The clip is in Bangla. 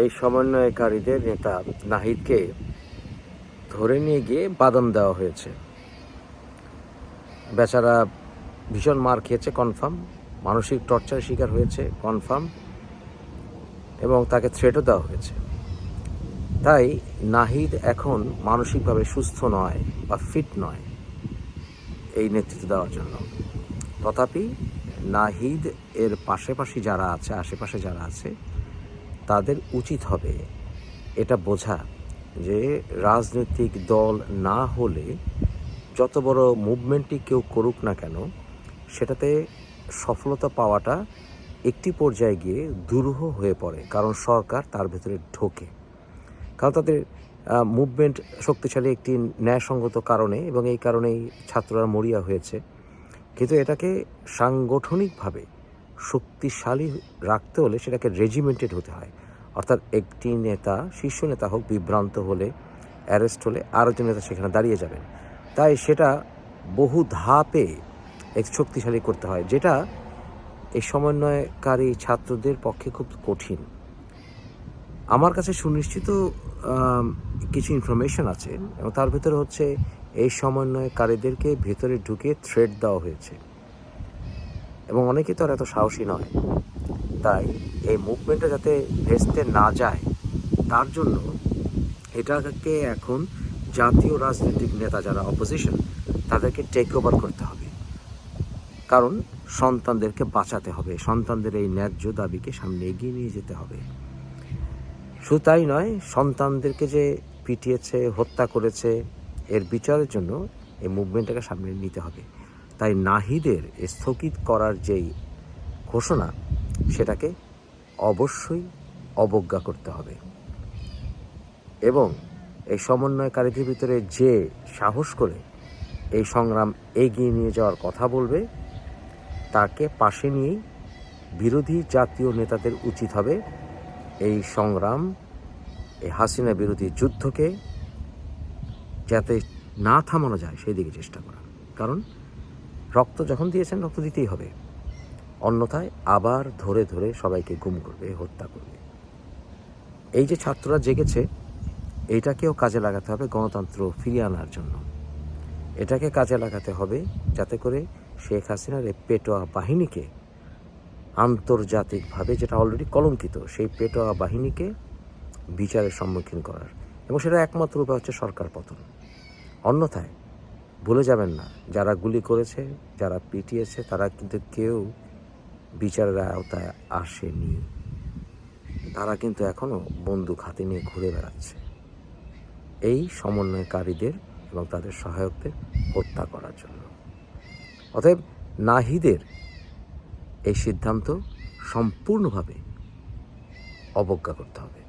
এই সমন্বয়কারীদের নেতা নাহিদকে ধরে নিয়ে গিয়ে বাদাম দেওয়া হয়েছে। বেচারা ভীষণ মার খেয়েছে কনফার্ম মানসিক টর্চার শিকার হয়েছে কনফার্ম এবং তাকে থ্রেটও দেওয়া হয়েছে। তাই নাহিদ এখন মানসিকভাবে সুস্থ নয় বা ফিট নয় এই নেতৃত্ব দেওয়ার জন্য। তথাপি নাহিদ এর পাশাপাশি যারা আছে, আশেপাশে যারা আছে তাদের উচিত হবে। এটা বোঝা যে রাজনৈতিক দল না হলে যত বড় মুভমেন্টই কেউ করুক না কেন, সেটাতে সফলতা পাওয়াটা একটি পর্যায়ে গিয়ে দুরূহ হয়ে পড়ে, কারণ সরকার তার ভেতরে ঢোকে। কারণ তাদের মুভমেন্ট শক্তিশালী একটি ন্যায়সঙ্গত কারণে এবং এই কারণেই ছাত্ররা মরিয়া হয়েছে। কিন্তু এটাকে সাংগঠনিকভাবে শক্তিশালী রাখতে হলে সেটাকে রেজিমেন্টেড হতে হয়। অর্থাৎ একটি নেতা, শীর্ষ নেতা হোক, বিভ্রান্ত হলে অ্যারেস্ট হলে আরেকজন নেতা সেখানে দাঁড়িয়ে যাবেন। তাই সেটা বহু ধাপে এক শক্তিশালী করতে হয়, যেটা এই সমন্বয়কারী ছাত্রদের পক্ষে খুব কঠিন। আমার কাছে সুনিশ্চিত কিছু ইনফরমেশন আছে এবং তার ভিতরে হচ্ছে এই সমন্বয়কারীদেরকে ভেতরে ঢুকে থ্রেড দেওয়া হয়েছে। এবং অনেকেই তো আর এত সাহসী নয়। তাই এই মুভমেন্টটা যাতে ভেস্তে না যায়, তার জন্য এটাকে এখন জাতীয় রাজনৈতিক নেতা যারা অপোজিশন তাদেরকে টেক ওভার করতে হবে। কারণ সন্তানদেরকে বাঁচাতে হবে, সন্তানদের এই ন্যায্য দাবিকে সামনে এগিয়ে নিয়ে যেতে হবে। শুধু তাই নয়, সন্তানদেরকে যে পিটিয়েছে, হত্যা করেছে, এর বিচারের জন্য এই মুভমেন্টটাকে সামনে নিতে হবে। তাই নাহিদের স্থগিত করার যেই ঘোষণা, সেটাকে অবশ্যই অবজ্ঞা করতে হবে। এবং এই সমন্বয়কারীদের ভিতরে যে সাহস করে এই সংগ্রাম এগিয়ে নিয়ে যাওয়ার কথা বলবে, তাকে পাশে নিয়েই বিরোধী জাতীয় নেতাদের উচিত হবে এই সংগ্রাম, এই হাসিনা বিরোধী যুদ্ধকে যাতে না থামানো যায়, সেই দিকে চেষ্টা করা। কারণ রক্ত যখন দিয়েছেন, রক্ত দিতেই হবে। অন্যথায় আবার ধরে ধরে সবাইকে গুম করবে, হত্যা করবে। এই যে ছাত্ররা জেগেছে এইটাকেও কাজে লাগাতে হবে গণতন্ত্র ফিরিয়ে আনার জন্য। এটাকে কাজে লাগাতে হবে যাতে করে শেখ হাসিনার এই পেটোয়া বাহিনীকে আন্তর্জাতিকভাবে যেটা অলরেডি কলঙ্কিত, সেই পেটোয়া বাহিনীকে বিচারের সম্মুখীন করার। এবং সেটা একমাত্র উপায় হচ্ছে সরকার পতন। অন্যথায় ভুলে যাবেন না। যারা গুলি করেছে, যারা পিটিয়েছে, তারা কিন্তু কেউ বিচারের আওতায় আসেনি। তারা কিন্তু এখনও বন্দুক হাতে নিয়ে ঘুরে বেড়াচ্ছে। এই সমন্বয়কারীদের এবং তাদের সহায়কদের হত্যা করার জন্য। অতএব নাহিদের এই সিদ্ধান্ত সম্পূর্ণভাবে অবজ্ঞা করতে হবে।